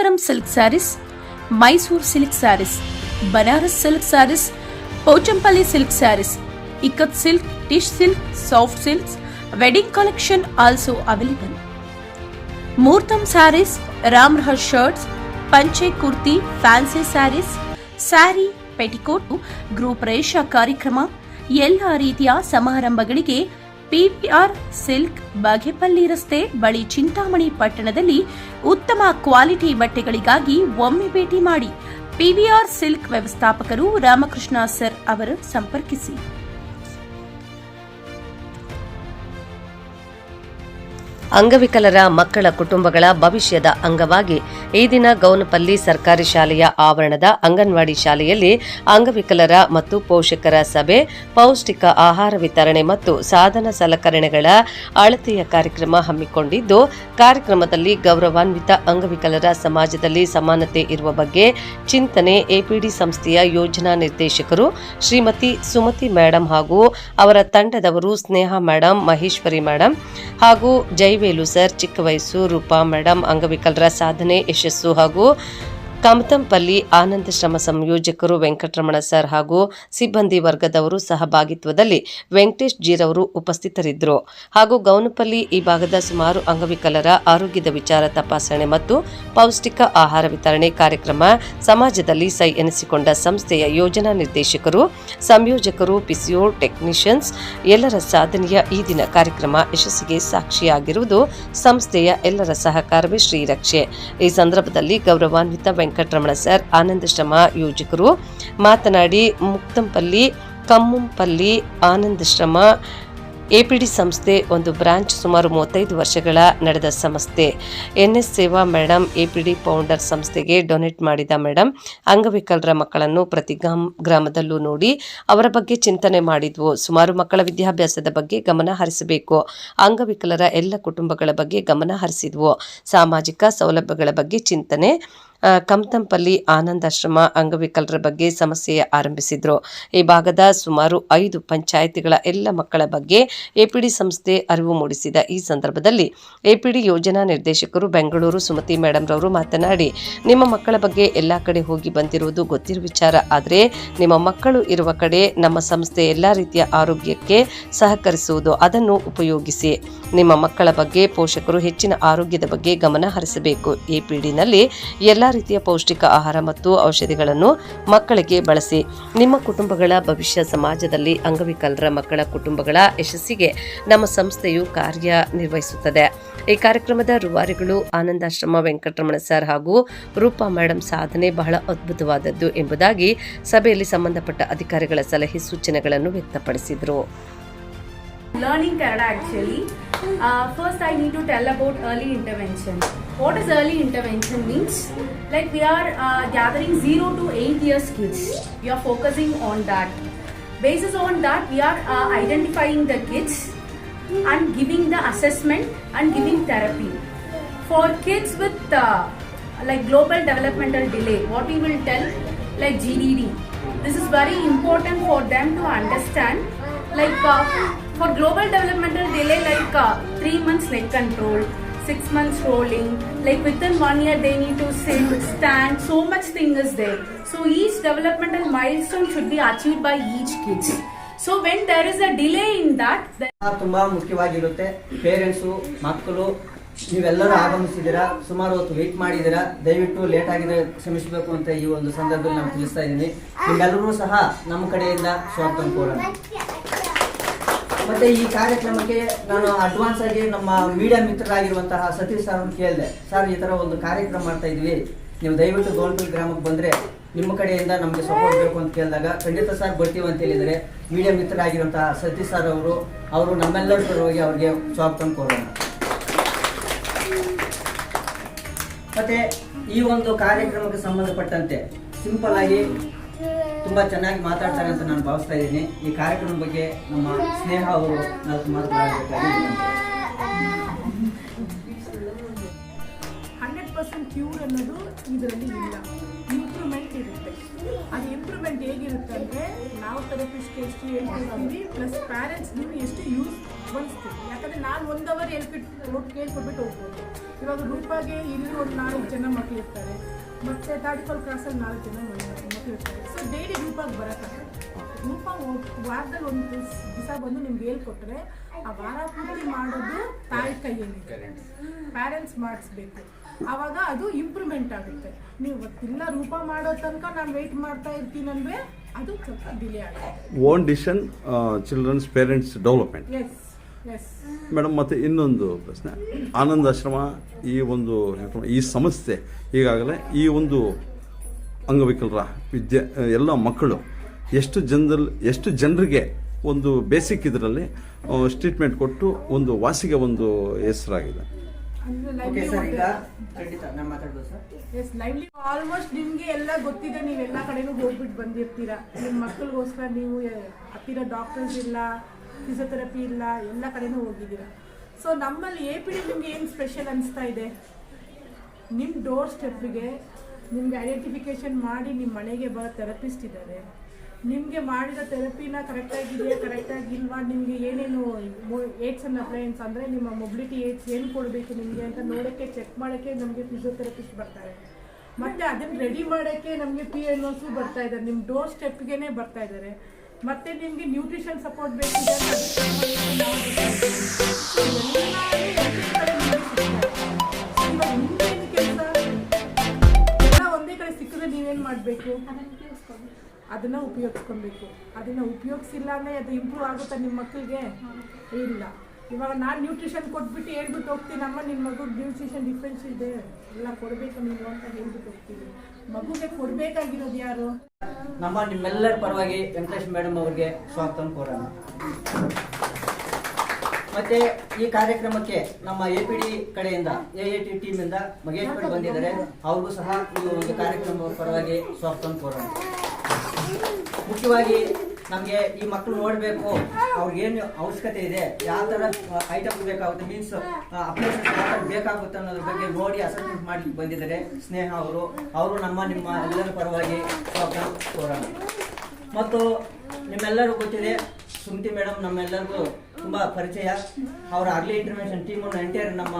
Kanchipuram silk sarees Mysuru silk sarees Banaras silk sarees Pochampalli silk sarees ikat silk tissue silk soft silk wedding collection also available Muhurtham sarees ರಾಮ್ರಹರ್ shirts ಪಂಚೆ kurti fancy saris sari petticoat ಗೃಹಪ್ರವೇಶ ಕಾರ್ಯಕ್ರಮ ಎಲ್ಲ ರೀತಿಯ ಸಮಾರಂಭಗಳಿಗೆ PPR silk Bagepalli ರಸ್ತೆ ಬಳಿ ಚಿಂತಾಮಣಿ ಪಟ್ಟಣದಲ್ಲಿ ಉತ್ತಮ ಕ್ವಾಲಿಟಿ ಬಟ್ಟೆಗಳಿಗಾಗಿ ಒಮ್ಮೆ ಭೇಟಿ ಮಾಡಿ ಪಿವಿಆರ್ ಸಿಲ್ಕ್ ವ್ಯವಸ್ಥಾಪಕರು ರಾಮಕೃಷ್ಣ ಸರ್ ಅವರು ಸಂಪರ್ಕಿಸಿ. ಅಂಗವಿಕಲರ ಮಕ್ಕಳ ಕುಟುಂಬಗಳ ಭವಿಷ್ಯದ ಅಂಗವಾಗಿ ಈ ದಿನ ಗೌನಪಲ್ಲಿ ಸರ್ಕಾರಿ ಶಾಲೆಯ ಆವರಣದ ಅಂಗನವಾಡಿ ಶಾಲೆಯಲ್ಲಿ ಅಂಗವಿಕಲರ ಮತ್ತು ಪೋಷಕರ ಸಭೆ, ಪೌಷ್ಟಿಕ ಆಹಾರ ವಿತರಣೆ ಮತ್ತು ಸಾಧನ ಸಲಕರಣೆಗಳ ಅಳತೆಯ ಕಾರ್ಯಕ್ರಮ ಹಮ್ಮಿಕೊಂಡಿದ್ದು, ಕಾರ್ಯಕ್ರಮದಲ್ಲಿ ಗೌರವಾನ್ವಿತ ಅಂಗವಿಕಲರ ಸಮಾಜದಲ್ಲಿ ಸಮಾನತೆ ಇರುವ ಬಗ್ಗೆ ಚಿಂತನೆ ಎಪಿಡಿ ಸಂಸ್ಥೆಯ ಯೋಜನಾ ನಿರ್ದೇಶಕರು ಶ್ರೀಮತಿ ಸುಮತಿ ಮೇಡಂ ಹಾಗೂ ಅವರ ತಂಡದವರು ಸ್ನೇಹ ಮೇಡಂ, ಮಹೇಶ್ವರಿ ಮೇಡಂ ಹಾಗೂ ಜೈವೇಲು ಸರ್ ಚಿಕ್ಕ ವಯಸ್ಸು ರೂಪಾ ಮೇಡಮ್ ಅಂಗವಿಕಲರ ಸಾಧನೆ ಯಶಸ್ಸು ಹಾಗೂ ಕಮತಂಪಲ್ಲಿ ಆನಂದ ಶ್ರಮ ಸಂಯೋಜಕರು ವೆಂಕಟರಮಣ ಸರ್ ಹಾಗೂ ಸಿಬ್ಬಂದಿ ವರ್ಗದವರು ಸಹಭಾಗಿತ್ವದಲ್ಲಿ ವೆಂಕಟೇಶ್ ಜೀರವರು ಉಪಸ್ಥಿತರಿದ್ದರು. ಹಾಗೂ ಗೌನಪಲ್ಲಿ ಈ ಭಾಗದ ಸುಮಾರು ಅಂಗವಿಕಲರ ಆರೋಗ್ಯದ ವಿಚಾರ ತಪಾಸಣೆ ಮತ್ತು ಪೌಷ್ಟಿಕ ಆಹಾರ ವಿತರಣೆ ಕಾರ್ಯಕ್ರಮ ಸಮಾಜದಲ್ಲಿ ಸೈ ಎನಿಸಿಕೊಂಡ ಸಂಸ್ಥೆಯ ಯೋಜನಾ ನಿರ್ದೇಶಕರು, ಸಂಯೋಜಕರು ಪಿಸಿಯೋ ಟೆಕ್ನಿಷಿಯನ್ಸ್ ಎಲ್ಲರ ಸಾಧನೆಯ ಈ ದಿನ ಕಾರ್ಯಕ್ರಮ ಯಶಸ್ಸಿಗೆ ಸಾಕ್ಷಿಯಾಗಿರುವುದು ಸಂಸ್ಥೆಯ ಎಲ್ಲರ ಸಹಕಾರವೇ ಶ್ರೀರಕ್ಷೆ. ಈ ಸಂದರ್ಭದಲ್ಲಿ ಗೌರವಾನ್ವಿತ ವೆಂಕಟರಮಣ ಸರ್ ಆನಂದ ಶ್ರಮ ಯೋಜಕರು. ಮಾತನಾಡಿ, ಮುಕ್ತಂಪಲ್ಲಿ, ಕಮ್ಮಂಪಲ್ಲಿ ಆನಂದ ಶ್ರಮ ಎಪಿಡಿ ಸಂಸ್ಥೆ ಒಂದು ಬ್ರಾಂಚ್ ಸುಮಾರು ಮೂವತ್ತೈದು ವರ್ಷಗಳ ನಡೆದ ಸಂಸ್ಥೆ. ಎನ್ ಎಸ್ ಸೇವಾ ಮೇಡಮ್ ಎಪಿಡಿ ಫೌಂಡರ್ ಸಂಸ್ಥೆಗೆ ಡೊನೇಟ್ ಮಾಡಿದ ಮೇಡಮ್ ಅಂಗವಿಕಲರ ಮಕ್ಕಳನ್ನು ಪ್ರತಿ ಗ್ರಾಮ್, ಗ್ರಾಮದಲ್ಲೂ ನೋಡಿ ಅವರ ಬಗ್ಗೆ ಚಿಂತನೆ ಮಾಡಿದ್ವು. ಸುಮಾರು ಮಕ್ಕಳ ವಿದ್ಯಾಭ್ಯಾಸದ ಬಗ್ಗೆ ಗಮನ ಹರಿಸಬೇಕು. ಅಂಗವಿಕಲರ ಎಲ್ಲ ಕುಟುಂಬಗಳ ಬಗ್ಗೆ ಗಮನ ಹರಿಸಿದ್ವು. ಸಾಮಾಜಿಕ ಸೌಲಭ್ಯಗಳ ಬಗ್ಗೆ ಚಿಂತನೆ ಕಮತಂಪಲ್ಲಿ ಆನಂದಾಶ್ರಮ ಅಂಗವಿಕಲರ ಬಗ್ಗೆ ಸಮಸ್ಯೆ ಆರಂಭಿಸಿದ್ರು. ಈ ಭಾಗದ ಸುಮಾರು ಐದು ಪಂಚಾಯಿತಿಗಳ ಎಲ್ಲ ಮಕ್ಕಳ ಬಗ್ಗೆ ಎಪಿಡಿ ಸಂಸ್ಥೆ ಅರಿವು ಮೂಡಿಸಿದ ಈ ಸಂದರ್ಭದಲ್ಲಿ ಎಪಿಡಿ ಯೋಜನಾ ನಿರ್ದೇಶಕರು ಬೆಂಗಳೂರು ಸುಮತಿ ಮೇಡಮ್ ರವರು ಮಾತನಾಡಿ, ನಿಮ್ಮ ಮಕ್ಕಳ ಬಗ್ಗೆ ಎಲ್ಲ ಕಡೆ ಹೋಗಿ ಬಂದಿರುವುದು ಗೊತ್ತಿರುವ ವಿಚಾರ. ಆದರೆ ನಿಮ್ಮ ಮಕ್ಕಳು ಇರುವ ಕಡೆ ನಮ್ಮ ಸಂಸ್ಥೆ ಎಲ್ಲ ರೀತಿಯ ಆರೋಗ್ಯಕ್ಕೆ ಸಹಕರಿಸುವುದು, ಅದನ್ನು ಉಪಯೋಗಿಸಿ. ನಿಮ್ಮ ಮಕ್ಕಳ ಬಗ್ಗೆ, ಪೋಷಕರು ಹೆಚ್ಚಿನ ಆರೋಗ್ಯದ ಬಗ್ಗೆ ಗಮನ ಹರಿಸಬೇಕು. ಎಪಿಡಿನಲ್ಲಿ ಎಲ್ಲ ರೀತಿಯ ಪೌಷ್ಟಿಕ ಆಹಾರ ಮತ್ತು ಔಷಧಿಗಳನ್ನು ಮಕ್ಕಳಿಗೆ ಬಳಸಿ. ನಿಮ್ಮ ಕುಟುಂಬಗಳ ಭವಿಷ್ಯ ಸಮಾಜದಲ್ಲಿ ಅಂಗವಿಕಲರ ಮಕ್ಕಳ ಕುಟುಂಬಗಳ ಯಶಸ್ಸಿಗೆ ನಮ್ಮ ಸಂಸ್ಥೆಯು ಕಾರ್ಯನಿರ್ವಹಿಸುತ್ತದೆ. ಈ ಕಾರ್ಯಕ್ರಮದ ರೂವಾರಿಗಳು ಆನಂದಾಶ್ರಮ ವೆಂಕಟರಮಣ ಸರ್ ಹಾಗೂ ರೂಪಾ ಮೇಡಮ್ ಸಾಧನೆ ಬಹಳ ಅದ್ಭುತವಾದದ್ದು ಎಂಬುದಾಗಿ ಸಭೆಯಲ್ಲಿ ಸಂಬಂಧಪಟ್ಟ ಅಧಿಕಾರಿಗಳ ಸಲಹೆ ಸೂಚನೆಗಳನ್ನು ವ್ಯಕ್ತಪಡಿಸಿದರು. Learning Canada actually. Uh, first, I need to tell about early intervention. What is early intervention means? Like we are uh, gathering zero to eight years kids. We are focusing on that. Basis on that, we are uh, identifying the kids and giving the assessment and giving therapy. For kids with uh, like global developmental delay, what we will tell like GDD. This is very important for them to understand. Like for global developmental delay like three months like control six months rolling like with in one year they need to sit stand so much thing is they so each developmental milestone should be achieve by each kids so when there is a delay in that ತುಂಬಾ ಮುಖ್ಯವಾಗಿರುತ್ತೆ. Parents ಮಕ್ಕಳು ನೀವೆಲ್ಲರೂ ಆಗಮಿಸಿದ್ದೀರಾ? ಸುಮಾರು ಹೊತ್ತು wait ಮಾಡಿದ್ದೀರಾ? ದಯವಿಟ್ಟು late ಆಗಿದೆ ಕ್ಷಮಿಸಬೇಕು ಅಂತ ಈ ಒಂದು ಸಂದರ್ಭದಲ್ಲಿ ನಾವು ತಿಳಿಸ್ತಾ ಇದ್ದೀನಿ. ನಿಮ್ಮೆಲ್ಲರೂ ಸಹ ನಮ್ಮ ಕಡೆಯಿಂದ ಸ್ವಾಗತ ಕೋರೋಣ. ಮತ್ತೆ ಈ ಕಾರ್ಯಕ್ರಮಕ್ಕೆ ನಾನು ಅಡ್ವಾನ್ಸ್ ಆಗಿ ನಮ್ಮ ಮೀಡಿಯಾ ಮಿತ್ರರಾಗಿರುವಂತಹ ಸತೀಶ್ ಸರ್ ಕೇಳಿದೆ. ಸರ್ ಈ ತರ ಒಂದು ಕಾರ್ಯಕ್ರಮ ಮಾಡ್ತಾ ಇದ್ವಿ ನೀವು ದಯವಿಟ್ಟು ಗೋಲ್ಪಲ್ ಗ್ರಾಮಕ್ಕೆ ಬಂದ್ರೆ ನಿಮ್ಮ ಕಡೆಯಿಂದ ನಮಗೆ ಸಪೋರ್ಟ್ ಬೇಕು ಅಂತ ಕೇಳಿದಾಗ ಖಂಡಿತ ಸರ್ ಬರ್ತೀವಿ ಅಂತ ಹೇಳಿದರೆ ಮೀಡಿಯಾ ಮಿತ್ರರಾಗಿರುವಂತಹ ಸತೀಶ್ ಸರ್ ಅವರು ಅವರು ನಮ್ಮೆಲ್ಲರ ಪರವಾಗಿ ಅವರಿಗೆ ಸ್ವಾಗತ ಕೋರೋಣ. ಮತ್ತೆ ಈ ಒಂದು ಕಾರ್ಯಕ್ರಮಕ್ಕೆ ಸಂಬಂಧಪಟ್ಟಂತೆ ಸಿಂಪಲ್ ಆಗಿ ತುಂಬಾ ಚೆನ್ನಾಗಿ ಮಾತಾಡ್ತಾರೆ ಅಂತ ನಾನು ಭಾವಿಸ್ತಾ ಇದ್ದೀನಿ. ಈ ಕಾರ್ಯಕ್ರಮದ ಬಗ್ಗೆ ನಮ್ಮ ಸ್ನೇಹ ಅವರು ನಾಲ್ಕು ಮಾತನಾಡಬೇಕಾಗಿ ಹಂಡ್ರೆಡ್ ಪರ್ಸೆಂಟ್ ಕ್ಯೂರ್ ಅನ್ನೋದು ಇದರಲ್ಲಿ ಇಲ್ಲ. ನೀವು ಇರುತ್ತೆ ಅದು ಇಂಪ್ರೂವ್ಮೆಂಟ್ ಹೇಗಿರುತ್ತೆ ಅಂದರೆ ನಾವು ಥೆರಪಿಸ್ಟ್ಗೆ ಎಷ್ಟು ಹೇಳ್ಕೊಡ್ತೀವಿ ಪ್ಲಸ್ ಪ್ಯಾರೆಂಟ್ಸ್ ನೀವು ಎಷ್ಟು ಯೂಸ್ ಬಳಸ್ತೀವಿ ಯಾಕಂದರೆ ನಾನು ಒಂದು ಅವರ್ ಹೇಳ್ಬಿಟ್ಟು ಕೇಳ್ಕೊಟ್ಬಿಟ್ಟು ಹೋಗ್ಬೋದು. ಇವಾಗ ರೂಪಾಗೆ ಇಲ್ಲಿ ಒಂದು ನಾಲ್ಕು ಜನ ಮಕ್ಳು ಇರ್ತಾರೆ. ಮತ್ತು ತಾಡಿಕೋಲ್ ಕ್ರಾಸಲ್ಲಿ ನಾಲ್ಕು ಜನ ಮಕ್ಳು ಇರ್ತಾರೆ. ಸೊ ಡೈಲಿ ರೂಪಾಗಿ ಬರೋಕ್ಕಾಗಲ್ಲ ರೂಪ ವಾರದಲ್ಲಿ ಒಂದು ದಿವಸ ಬಂದು ನಿಮ್ಗೆ ಹೇಳ್ಕೊಟ್ರೆ ಆ ವಾರ ಪೂರ್ತಿ ಮಾಡೋದು ತಾಯಿ ಕೈಯಲ್ಲಿ ಪ್ಯಾರೆಂಟ್ಸ್ ಮಾಡಿಸ್ಬೇಕು. ಆವಾಗ ಅದು ಇಂಪ್ರೂವ್ಮೆಂಟ್ ಆಗುತ್ತೆ. ನೀವು ತಿನ್ನ ರೂಪ ಮಾಡೋ ತನಕ ನಾನು ವೆಯ್ಟ್ ಮಾಡ್ತಾ ಇರ್ತೀನಂದ್ರೆ ಅದು ಸ್ವಲ್ಪ ಡಿಲೇ ಆಗುತ್ತೆ. Own decision childrens parents development madam ಮತ್ತೆ ಇನ್ನೊಂದು ಪ್ರಶ್ನೆ. ಆನಂದಾಶ್ರಮ ಈ ಒಂದು ಈ ಸಂಸ್ಥೆ ಈಗಾಗಲೇ ಈ ಒಂದು ಅಂಗವಿಕಲರ ವಿದ್ಯೆ ಎಲ್ಲ ಮಕ್ಕಳು ಎಷ್ಟು ಜನರಲ್ಲಿ ಎಷ್ಟು ಜನರಿಗೆ ಒಂದು ಬೇಸಿಕ್ ಇದರಲ್ಲಿ ಟ್ರೀಟ್ಮೆಂಟ್ ಕೊಟ್ಟು ಒಂದು ವಾಸಿಗೆ ಒಂದು ಹೆಸರಾಗಿದೆ. ಅಂದ್ರೆ ಓಕೆ ಲೈವ್ಲಿ ಸರ್ ಈಗ ಖಂಡಿತ ನಾನು ಮಾತಾಡ್ಬೋದು ಸರ್ ಎಸ್ ಲೈವ್ಲಿ ಆಲ್ಮೋಸ್ಟ್ ನಿಮಗೆ ಎಲ್ಲ ಗೊತ್ತಿದೆ ನೀವು ಎಲ್ಲ ಕಡೆನೂ ಹೋಗ್ಬಿಟ್ಟು ಬಂದಿರ್ತೀರಾ. ನಿಮ್ಮ ಮಕ್ಕಳಿಗೋಸ್ಕರ ನೀವು ಹತ್ತಿರ ಡಾಕ್ಟರ್ಸ್ ಇಲ್ಲ ಫಿಸಿಯೋಥೆರಪಿ ಇಲ್ಲ ಎಲ್ಲ ಕಡೆನೂ ಹೋಗಿದ್ದೀರಾ. ಸೊ ನಮ್ಮಲ್ಲಿ ಎ ಪಿ ಡಿ ನಿಮ್ಗೆ ಏನು ಸ್ಪೆಷಲ್ ಅನಿಸ್ತಾ ಇದೆ? ನಿಮ್ಮ ಡೋರ್ ಸ್ಟೆಪ್ಗೆ ನಿಮಗೆ ಐಡೆಂಟಿಫಿಕೇಶನ್ ಮಾಡಿ ನಿಮ್ಮ ಮನೆಗೆ ಬರೋ ಥೆರಪಿಸ್ಟ್ ಇದ್ದಾರೆ. ನಿಮಗೆ ಮಾಡಿದ ಥೆರಪಿನ ಕರೆಕ್ಟಾಗಿದೆಯಾ ಕರೆಕ್ಟಾಗಿ ಇಲ್ವಾ ನಿಮಗೆ ಏನೇನು ಏಡ್ಸ್ ಅನ್ನ ಅಪ್ಲೈನ್ಸ್ ಅಂದರೆ ನಿಮ್ಮ ಮೊಬಿಲಿಟಿ ಏಡ್ಸ್ ಏನು ಕೊಡಬೇಕು ನಿಮಗೆ ಅಂತ ನೋಡೋಕ್ಕೆ ಚೆಕ್ ಮಾಡೋಕ್ಕೆ ನಮಗೆ ಫಿಸಿಯೋಥೆರಪಿಸ್ಟ್ ಬರ್ತಾರೆ. ಮತ್ತು ಅದನ್ನು ರೆಡಿ ಮಾಡೋಕ್ಕೆ ನಮಗೆ ಪಿ ಎನ್ ಓಸು ಬರ್ತಾ ಇದ್ದಾರೆ. ನಿಮ್ಮ ಡೋರ್ ಸ್ಟೆಪ್ಗೆ ಬರ್ತಾ ಇದ್ದಾರೆ. ಮತ್ತು ನಿಮಗೆ ನ್ಯೂಟ್ರಿಷನ್ ಸಪೋರ್ಟ್ ಬೇಕಿದೆ ಎಲ್ಲ ಒಂದೇ ಕಡೆ ಸಿಕ್ಕಿದ್ರೆ ನೀವೇನು ಮಾಡಬೇಕು? ಅದನ್ನ ಉಪಯೋಗಿಸ್ಕೊಬೇಕು. ಅದನ್ನ ಉಪಯೋಗಿಸಿಲ್ಲ ಅಂದರೆ ಅದು ಇಂಪ್ರೂವ್ ಆಗುತ್ತಾ ನಿಮ್ಮ ಮಕ್ಕಳಿಗೆ ಇಲ್ಲ. ಇವಾಗ ನಾನು ನ್ಯೂಟ್ರಿಷನ್ ಕೊಟ್ಬಿಟ್ಟು ಹೇಳ್ಬಿಟ್ಟು ಹೋಗ್ತೀನಿ ಅಮ್ಮ ನಿಮ್ಮ ಮಗು ನ್ಯೂಟ್ರಿಷನ್ ಡಿಫ್ರೆನ್ಸ್ ಇದೆ. ಎಲ್ಲ ಕೊಡಬೇಕು ನೀವು ಅಂತ ಹೇಳ್ಬಿಟ್ಟು ಹೋಗ್ತೀನಿ. ಮಗುಗೆ ಕೊಡಬೇಕಾಗಿರೋದು ಯಾರು? ನಮ್ಮ ನಿಮ್ಮೆಲ್ಲರ ಪರವಾಗಿ ವೆಂಕಟೇಶ್ ಮೇಡಮ್ ಅವ್ರಿಗೆ ಸ್ವಾಗತ ಕೋರೋಣ. ಮತ್ತೆ ಈ ಕಾರ್ಯಕ್ರಮಕ್ಕೆ ನಮ್ಮ ಎ ಪಿ ಡಿ ಕಡೆಯಿಂದ ಎ ಎ ಟಿ ಟೀಮ್ ಇಂದ ಮಗೇಶ್ ಬಂದಿದ್ದಾರೆ. ಅವ್ರಿಗೂ ಸಹ ಈ ಒಂದು ಕಾರ್ಯಕ್ರಮದ ಪರವಾಗಿ ಸ್ವಾಗತ ಕೋರೋಣ. ಮುಖ್ಯವಾಗಿ ನಮಗೆ ಈ ಮಕ್ಕಳು ನೋಡಬೇಕು ಅವ್ರಿಗೇನು ಅವಶ್ಯಕತೆ ಇದೆ, ಯಾವ ಥರ ಐಟಮ್ ಬೇಕಾಗುತ್ತೆ ಮೀನ್ಸ್ ಅಪ್ಲಿಕೇಶನ್ ಯಾವ ಥರ ಬೇಕಾಗುತ್ತೆ ಅನ್ನೋದ್ರ ಬಗ್ಗೆ ನೋಡಿ ಅಸೆಸ್ಮೆಂಟ್ ಮಾಡಿ ಬಂದಿದ್ದಾರೆ. ಸ್ನೇಹ ಅವರು ಅವರು ನಮ್ಮ, ನಿಮ್ಮ ಎಲ್ಲರ ಪರವಾಗಿ ಕೋರೋಣ ಮತ್ತು ನಿಮ್ಮೆಲ್ಲರೂ ಗೊತ್ತಿದೆ, ಸುಮತಿ ಮೇಡಮ್ ನಮ್ಮೆಲ್ಲರಿಗೂ ತುಂಬಾ ಪರಿಚಯ. ಅವರ ಅರ್ಲಿ ಇಂಟರ್ವೆನ್ಷನ್ ಅನ್ನು ಎಂಟೈರ್ ನಮ್ಮ